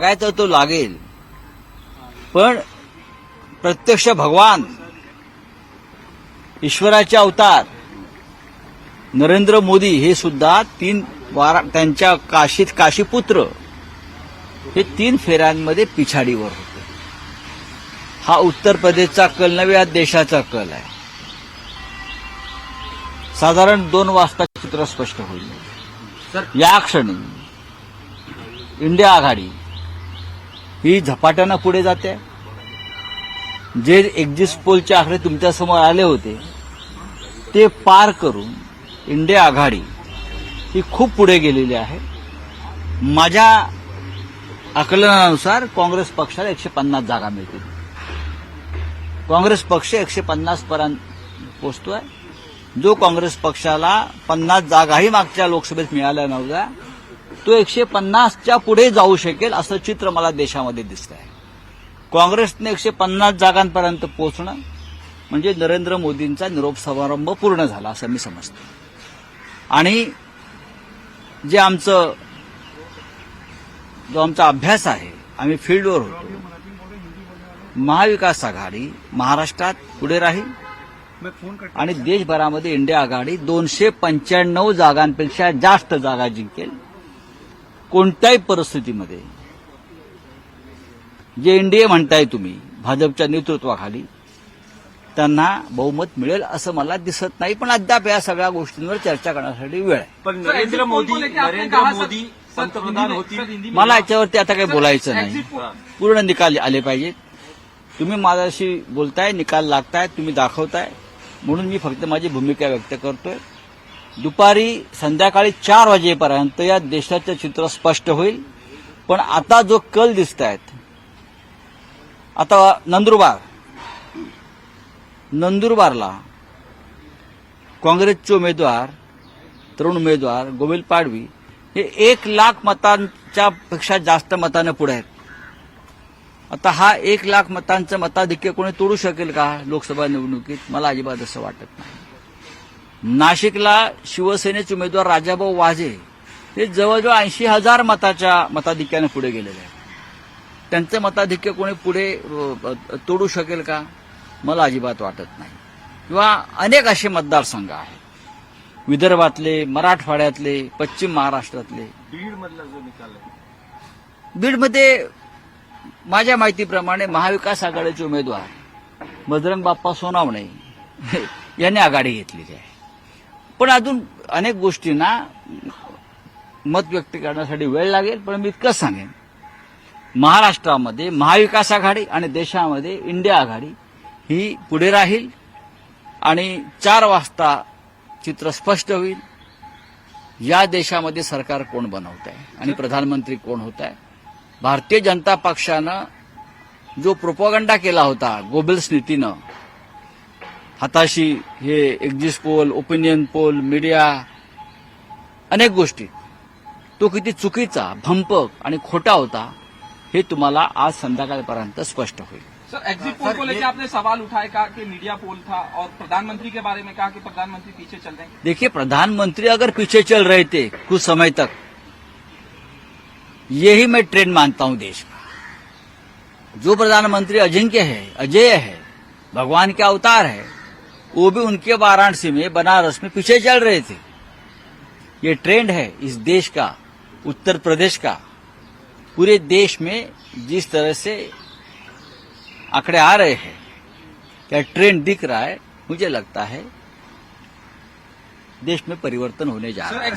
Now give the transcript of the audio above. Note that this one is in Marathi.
काय तर तो लागेल. पण प्रत्यक्ष भगवान ईश्वराचे अवतार नरेंद्र मोदी हे सुद्धा तीन वारा त्यांच्या काशीत काशीपुत्र हे तीन फेऱ्यांमध्ये पिछाडीवर होते. हा उत्तर प्रदेशचा कल नव्हे हा देशाचा कल आहे. साधारण दोन वाजता चित्र स्पष्ट होईल. या क्षणी इंडिया आघाडी ही झपाट्यानं पुढे जाते. जे एक्झिस्ट पोलचे आकडे तुमच्यासमोर आले होते ते पार करून इंडिया आघाडी ही खूप पुढे गेलेली आहे. माझ्या आकलनानुसार काँग्रेस पक्षाला एकशे पन्नास जागा मिळतील. काँग्रेस पक्ष एकशे पन्नास पर्यंत पोचतोय. जो काँग्रेस पक्षाला पन्नास जागाही मागच्या लोकसभेत मिळाल्या नव्हत्या तो एकशे पन्नासच्या पुढे जाऊ शकेल असं चित्र मला देशामध्ये दिसत आहे काँग्रेसने एकशे पन्नास जागांपर्यंत पोहोचणं म्हणजे नरेंद्र मोदींचा निरोप समारंभ पूर्ण झाला असं मी समजतो. आणि जे आमचं जो आमचा अभ्यास आहे आम्ही फील्डवर होतो. महाविकास आघाडी महाराष्ट्रात पुढे राहील आणि देशभरामध्ये इंडिया आघाडी दोनशे पंच्याण्णव जागांपेक्षा जास्त जागा जिंकेल. कोणत्याही परिस्थितीमध्ये. जे एनडीए म्हणताय तुम्ही भाजपच्या नेतृत्वाखाली त्यांना बहुमत मिळेल असं मला दिसत नाही पण अद्याप या सगळ्या गोष्टींवर चर्चा करण्यासाठी वेळ आहे. पण नरेंद्र मोदी नरेंद्र मोदी पंतप्रधान होतील. में- मला याच्यावरती आता काही बोलायचं नाही. पूर्ण निकाल आले पाहिजेत. तुम्ही माझ्याशी बोलताय निकाल लागताय तुम्ही दाखवताय. म्हणून मी फक्त माझी भूमिका व्यक्त करतोय. दुपारी संध्याकाळी चार वाजेपर्यंत या देशाचं चित्र स्पष्ट होईल. पण आता जो कल दिसत आहेत आता नंदुरबार. नंदुरबारला काँग्रेसचे उमेदवार तरुण उमेदवार गोविंद पाडवी हे एक लाख मतांच्या पेक्षा जास्त मतानं पुढे आहेत. आता हा एक लाख मतांचं मताधिक्य कोणी तोडू शकेल का लोकसभा निवडणुकीत? मला अजिबात असं वाटत नाही. नाशिकला शिवसेनेचे उमेदवार राजाभाऊ वाजे हे जवळजवळ ऐंशी हजार मताच्या मताधिक्याने पुढे गेलेले आहेत. त्यांचं मताधिक्य कोणी पुढे तोडू शकेल का? मला अजिबात वाटत नाही. किंवा अनेक असे मतदारसंघ आहेत. विदर्भातले मराठवाड्यातले पश्चिम महाराष्ट्रातले. बीड मधला जो निकाल आहे. बीडमध्ये माझ्या माहितीप्रमाणे महाविकास आघाडीचे उमेदवार बजरंग बाप्पा सोनावणे यांनी आघाडी घेतलेली आहे. पण अजून अनेक गोष्टींना मत व्यक्त करण्यासाठी वेळ लागेल पण मी इतकंच सांगेन. महाराष्ट्रामध्ये महाविकास आघाडी आणि देशामध्ये इंडिया आघाडी ही पुढे राहील आणि चार वाजता चित्र स्पष्ट होईल. या देशामध्ये सरकार कोण बनवत आहे आणि प्रधानमंत्री कोण होत आहे? भारतीय जनता पक्षानं जो प्रोपोगंडा केला होता गोबल्स नीतीनं हाताशी हे exit poll opinion poll media अनेक गोष्टी. तो किती चुकीचा भंपक आणि खोटा होता हे तुम्हाला आज संध्याकाळपर्यंत स्पष्ट होईल. सर एग्जिट पोल को लेकर आपने सवाल कहा कि मीडिया पोल था और प्रधानमंत्री के बारे में कहा कि प्रधानमंत्री पीछे चल रहे हैं? देखिए प्रधानमंत्री अगर पीछे चल रहे थे कुछ समय तक यही मैं ट्रेंड मानता हूं देश का। जो प्रधानमंत्री अजिंक्य है अजय है भगवान के अवतार है वो भी उनके वाराणसी में बनारस में पीछे चल रहे थे। ये ट्रेंड है इस देश का उत्तर प्रदेश का। पूरे देश में जिस तरह से आंकड़े आ रहे हैं क्या ट्रेंड दिख रहा है मुझे लगता है देश में परिवर्तन होने जा रहा है।